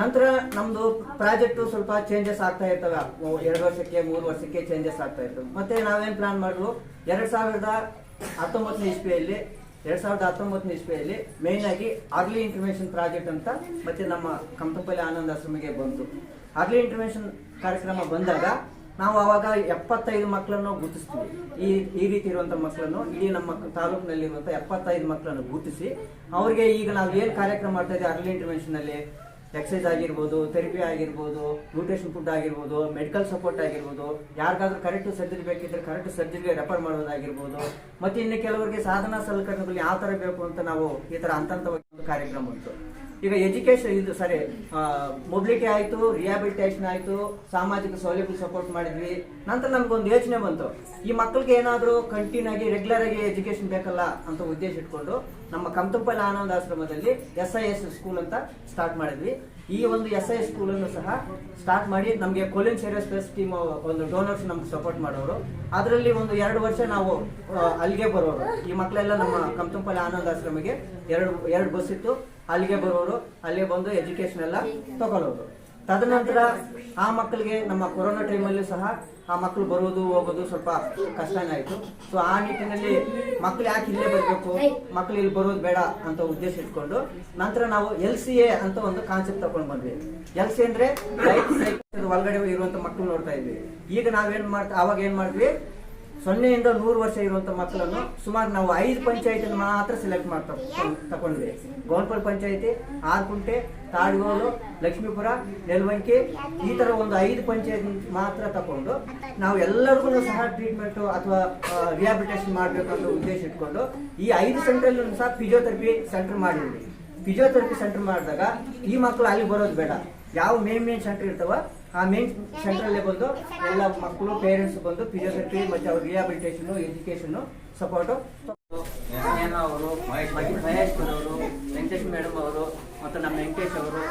ನಂತರ ನಮ್ದು ಪ್ರಾಜೆಕ್ಟ್ ಸ್ವಲ್ಪ ಚೇಂಜಸ್ ಆಗ್ತಾ ಇರ್ತವೆ. ಎರಡು ವರ್ಷಕ್ಕೆ, ಮೂರು ವರ್ಷಕ್ಕೆ ಚೇಂಜಸ್ ಆಗ್ತಾ ಇರ್ತವೆ. ಮತ್ತೆ ನಾವೇನು ಪ್ಲಾನ್ ಮಾಡಿದ್ರು ಎರಡ್ ಸಾವಿರದ ಹತ್ತೊಂಬತ್ತನೇ ಇಸ್ವಿಯಲ್ಲಿ, ಎರಡ್ ಸಾವಿರದ ಹತ್ತೊಂಬತ್ತನೇ ಇಸ್ವಿಯಲ್ಲಿ ಮೇನ್ ಆಗಿ ಅರ್ಲಿ ಇನ್ಫರ್ಮೇಷನ್ ಪ್ರಾಜೆಕ್ಟ್ ಅಂತ ಮತ್ತೆ ನಮ್ಮ ಕಂತಪಲ್ಲಿ ಆನಂದ ಆಶ್ರಮಿಗೆ ಬಂತು. ಅರ್ಲಿ ಇಂಟರ್ವೆನ್ಷನ್ ಕಾರ್ಯಕ್ರಮ ಬಂದಾಗ ನಾವು ಅವಾಗ ಎಪ್ಪತ್ತೈದು ಮಕ್ಕಳನ್ನು ಗುರುತಿಸ್ತೀವಿ. ಈ ಈ ರೀತಿ ಇರುವಂಥ ಮಕ್ಕಳನ್ನು, ಇಡೀ ನಮ್ಮ ತಾಲೂಕಿನಲ್ಲಿರುವಂಥ ಎಪ್ಪತ್ತೈದು ಮಕ್ಕಳನ್ನು ಗುರುತಿಸಿ ಅವರಿಗೆ ಈಗ ನಾವು ಏನು ಕಾರ್ಯಕ್ರಮ ಮಾಡ್ತಾ ಇದ್ದೀವಿ? ಅರ್ಲಿ ಇಂಟರ್ವೆನ್ಷನ್ ಅಲ್ಲಿ ಎಕ್ಸಸೈಸ್ ಆಗಿರ್ಬೋದು ಥೆರಪಿ ಆಗಿರ್ಬೋದು ನ್ಯೂಟ್ರಿಷನ್ ಫುಡ್ ಆಗಿರ್ಬೋದು ಮೆಡಿಕಲ್ ಸಪೋರ್ಟ್ ಆಗಿರ್ಬೋದು, ಯಾರಿಗಾದ್ರೂ ಕರೆಕ್ಟ್ ಸರ್ಜರಿ ಬೇಕಿದ್ರೆ ಕರೆಕ್ಟ್ ಸರ್ಜರಿಗೆ ರೆಫರ್ ಮಾಡೋದಾಗಿರ್ಬೋದು ಮತ್ತು ಇನ್ನು ಕೆಲವರಿಗೆ ಸಾಧನ ಸಲಕರಣೆಗಳು ಯಾವ ಥರ ಬೇಕು ಅಂತ ನಾವು ಈ ಥರ ಹಂತ ಹಂತವಾಗಿ ಕಾರ್ಯಕ್ರಮ ಉಂಟು. ಈಗ ಎಜುಕೇಶನ್ ಇದು ಸರಿ ಮೊಬಿಲಿಟಿ ಆಯಿತು ರಿಹಾಬಿಲಿಟೇಷನ್ ಆಯಿತು, ಸಾಮಾಜಿಕ ಸೌಲಭ್ಯ ಸಪೋರ್ಟ್ ಮಾಡಿದ್ವಿ. ನಂತರ ನಮ್ಗೊಂದು ಯೋಚನೆ ಬಂತು. ಈ ಮಕ್ಕಳಿಗೆ ಏನಾದರೂ ಕಂಟಿನ್ಯೂ ಆಗಿ ರೆಗ್ಯುಲರ್ ಆಗಿ ಎಜುಕೇಶನ್ ಬೇಕಲ್ಲ ಅಂತ ಉದ್ದೇಶ ಇಟ್ಕೊಂಡು ನಮ್ಮ ಕಮತುಪ್ಪ ಆನಂದ ಆಶ್ರಮದಲ್ಲಿ ಎಸ್ ಐ ಎಸ್ ಸ್ಕೂಲ್ ಅಂತ ಸ್ಟಾರ್ಟ್ ಮಾಡಿದ್ವಿ. ಈ ಒಂದು ಎಸ್ ಐ ಎಸ್ ಸ್ಕೂಲ್ ಅನ್ನು ಸಹ ಸ್ಟಾರ್ಟ್ ಮಾಡಿ ನಮಗೆ ಕೊಲಿನ್ ಸೇರಿಯಸ್ ಟೀಮ್ ಒಂದು ಡೋನರ್ಸ್ ನಮ್ಗೆ ಸಪೋರ್ಟ್ ಮಾಡೋರು. ಅದರಲ್ಲಿ ಒಂದು ಎರಡು ವರ್ಷ ನಾವು ಅಲ್ಲಿಗೆ ಬರೋರು. ಈ ಮಕ್ಕಳೆಲ್ಲ ನಮ್ಮ ಕಮ್ತಂಪಲ್ಲಿ ಆನಂದ ಆಶ್ರಮಿಗೆ ಎರಡು ಎರಡು ಬಸ್ ಇತ್ತು. ಅಲ್ಲಿಗೆ ಬರೋರು ಅಲ್ಲಿಗೆ ಬಂದು ಎಜುಕೇಶನ್ ಎಲ್ಲ ತಗೊಳ್ಳೋರು ತದನಂತರ ಆ ಮಕ್ಕಳಿಗೆ ನಮ್ಮ ಕೊರೋನಾ ಟೈಮಲ್ಲಿ ಸಹ ಆ ಮಕ್ಕಳು ಬರೋದು ಹೋಗೋದು ಸ್ವಲ್ಪ ಕಷ್ಟನೇ ಆಯಿತು. ಸೊ ಆ ನಿಟ್ಟಿನಲ್ಲಿ ಮಕ್ಕಳು ಯಾಕೆ ಇಲ್ಲೇ ಬರಬೇಕು? ಮಕ್ಕಳು ಇಲ್ಲಿ ಬರೋದು ಬೇಡ ಅಂತ ಉದ್ದೇಶ ಇಟ್ಕೊಂಡು ನಂತರ ನಾವು ಎಲ್ ಸಿ ಎ ಅಂತ ಒಂದು ಕಾನ್ಸೆಪ್ಟ್ ತಗೊಂಡು ಬಂದ್ವಿ. ಎಲ್ ಸಿ ಅಂದ್ರೆ ಒಳಗಡೆ ಇರುವಂತ ಮಕ್ಕಳು ನೋಡ್ತಾ ಇದ್ವಿ. ಈಗ ನಾವೇನ್ ಮಾಡ್ತಾ ಅವಾಗ ಏನ್ ಮಾಡಿದ್ವಿ? ಸೊನ್ನೆಯಿಂದ ನೂರು ವರ್ಷ ಇರುವಂತ ಮಕ್ಕಳನ್ನು ಸುಮಾರು ನಾವು ಐದು ಪಂಚಾಯತ್ ಮಾತ್ರ ಸೆಲೆಕ್ಟ್ ಮಾಡ್ತಾ ತಗೊಂಡ್ವಿ ಗೋಲ್ಪಲ್ ಪಂಚಾಯತಿ, ಆರ್ಕುಂಟೆ ತಾಡ್ಗೋಲು ಲಕ್ಷ್ಮೀಪುರ, ನೆಲವಂಕಿ, ಈ ತರ ಒಂದು ಐದು ಪಂಚಾಯತ್ ಮಾತ್ರ ತಗೊಂಡು ನಾವು ಎಲ್ಲರಿಗೂ ಸಹ ಟ್ರೀಟ್ಮೆಂಟ್ ಅಥವಾ ರಿಹಾಬಿಲಿಟೇಷನ್ ಮಾಡಬೇಕು ಉದ್ದೇಶ ಇಟ್ಕೊಂಡು ಈ ಐದು ಸೆಂಟರ್ ಸಹ ಫಿಸಿಯೋಥೆರಪಿ ಸೆಂಟರ್ ಮಾಡಿದ್ವಿ ಫಿಸಿಯೋಥೆರಪಿ ಸೆಂಟರ್ ಮಾಡಿದಾಗ ಈ ಮಕ್ಕಳು ಅಲ್ಲಿ ಬರೋದು ಬೇಡ. ಯಾವ ಮೇನ್ ಮೇನ್ ಸೆಂಟರ್ ಇರ್ತಾವ ಆ ಮೇನ್ ಸೆಂಟರ್ ಅಲ್ಲೇ ಬಂದು ಎಲ್ಲ ಮಕ್ಕಳು ಪೇರೆಂಟ್ಸ್ ಬಂದು ಫಿಸಿಯೋಥೆರಪಿ ಮತ್ತೆ ಅವ್ರ ರಿಹಾಬಿಲಿಟೇಷನ್ ಎಜುಕೇಶನ್ ಸಪೋರ್ಟ್ ಅವರು, ಮಹೇಶ್ ಅವರು, ವೆಂಕಟೇಶ್ ಮೇಡಮ್ ಅವರು, ಮತ್ತು ನಮ್ಮ ವೆಂಕಟೇಶ್ ಅವರು,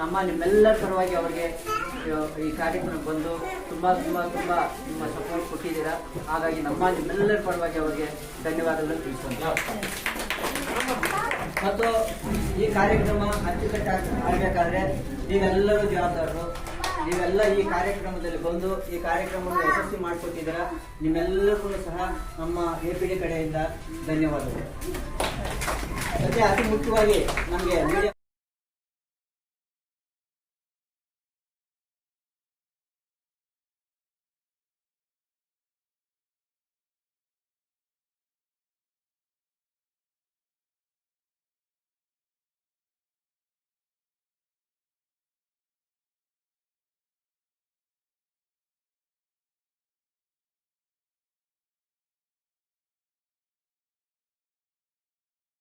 ನಮ್ಮ ನಿಮ್ಮೆಲ್ಲರ ಪರವಾಗಿ ಅವ್ರಿಗೆ ಈ ಕಾರ್ಯಕ್ರಮಕ್ಕೆ ಬಂದು ತುಂಬ ತುಂಬ ತುಂಬ ನಿಮ್ಮ ಸಪೋರ್ಟ್ ಕೊಟ್ಟಿದ್ದೀರಾ. ಹಾಗಾಗಿ ನಮ್ಮ ನಿಮ್ಮೆಲ್ಲರ ಪರವಾಗಿ ಅವರಿಗೆ ಧನ್ಯವಾದಗಳನ್ನು ತಿಳಿಸ್ಕೊಂಡು ಮತ್ತು ಈ ಕಾರ್ಯಕ್ರಮ ಅಚ್ಚುಕಟ್ಟಾಗಿ ಆಗಬೇಕಾದ್ರೆ ನೀವೆಲ್ಲರೂ ಜವಾಬ್ದಾರರು ನೀವೆಲ್ಲ ಈ ಕಾರ್ಯಕ್ರಮದಲ್ಲಿ ಬಂದು ಈ ಕಾರ್ಯಕ್ರಮವನ್ನು ಯಶಸ್ವಿ ಮಾಡಿಕೊಟ್ಟಿದ್ದೀರಾ ನಿಮ್ಮೆಲ್ಲರಿಗೂ ಸಹ ನಮ್ಮ ಎ ಪಿ ಡಿ ಕಡೆಯಿಂದ ಧನ್ಯವಾದಗಳು. ಮತ್ತೆ ಅತಿ ಮುಖ್ಯವಾಗಿ ನಮಗೆ